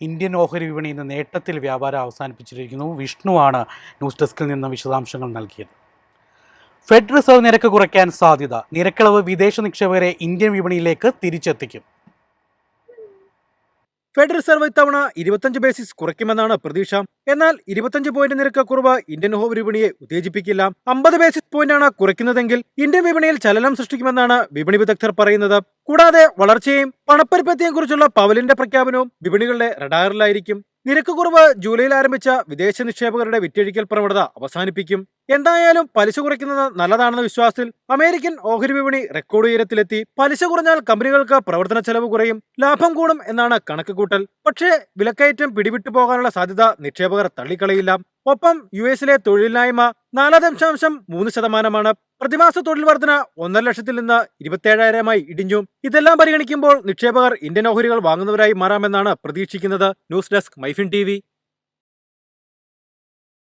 Indian ഓഹരി വിപണി ഇന്ന് നേട്ടത്തിൽ വ്യാപാരം അവസാനിപ്പിച്ചിരിക്കുന്നു. വിഷ്ണുവാണ് ന്യൂസ് ഡെസ്കിൽ നിന്ന് വിശദാംശങ്ങൾ നൽകിയത്. ഫെഡ് റിസർവ് നിരക്ക് കുറയ്ക്കാൻ സാധ്യത. നിരക്കളവ് വിദേശ നിക്ഷേപകരെ ഇന്ത്യൻ വിപണിയിലേക്ക് തിരിച്ചെത്തിക്കും. ഫെഡ് റിസർവ് ഇത്തവണ ഇരുപത്തഞ്ച് ബേസിസ് കുറയ്ക്കുമെന്നാണ് പ്രതീക്ഷ. എന്നാൽ ഇരുപത്തഞ്ച് പോയിന്റ് നിരക്ക് കുറവ് ഇന്ത്യൻ ഓഹരി വിപണിയെ ഉത്തേജിപ്പിക്കില്ല. അമ്പത് ബേസിസ് പോയിന്റാണ് കുറയ്ക്കുന്നതെങ്കിൽ ഇന്ത്യൻ വിപണിയിൽ ചലനം സൃഷ്ടിക്കുമെന്നാണ് വിപണി വിദഗ്ധർ പറയുന്നത്. കൂടാതെ വളർച്ചയും പണപ്പെരുപ്പത്തെയും കുറിച്ചുള്ള പവലിന്റെ പ്രഖ്യാപനവും വിപണികളുടെ റഡാറിലായിരിക്കും. നിരക്ക് കുറവ് ജൂലൈയിൽ ആരംഭിച്ച വിദേശ നിക്ഷേപകരുടെ വിറ്റഴിക്കൽ പ്രവണത അവസാനിപ്പിക്കും. എന്തായാലും പലിശ കുറയ്ക്കുന്നത് നല്ലതാണെന്ന വിശ്വാസത്തിൽ അമേരിക്കൻ ഓഹരി വിപണി റെക്കോർഡ് ഉയരത്തിലെത്തി. പലിശ കുറഞ്ഞാൽ കമ്പനികൾക്ക് പ്രവർത്തന ചെലവ് കുറയും. ലാഭം കൂടും എന്നാണ് കണക്കുകൂട്ടൽ. പക്ഷേ വിലക്കയറ്റം പിടിവിട്ടു പോകാനുള്ള സാധ്യത നിക്ഷേപകർ തള്ളിക്കളയില്ല. ഒപ്പം യു എസിലെ തൊഴിലില്ലായ്മ നാല് ദശാംശം മൂന്ന് ശതമാനമാണ്. പ്രതിമാസ തൊഴിൽ വർധന ഒന്നര ലക്ഷത്തിൽ നിന്ന് ഇരുപത്തിയേഴായിരമായി ഇടിഞ്ഞു. ഇതെല്ലാം പരിഗണിക്കുമ്പോൾ നിക്ഷേപകർ ഇന്ത്യൻ ഓഹരികൾ വാങ്ങുന്നവരായി മാറാമെന്നാണ് പ്രതീക്ഷിക്കുന്നത്. News desk MyFin T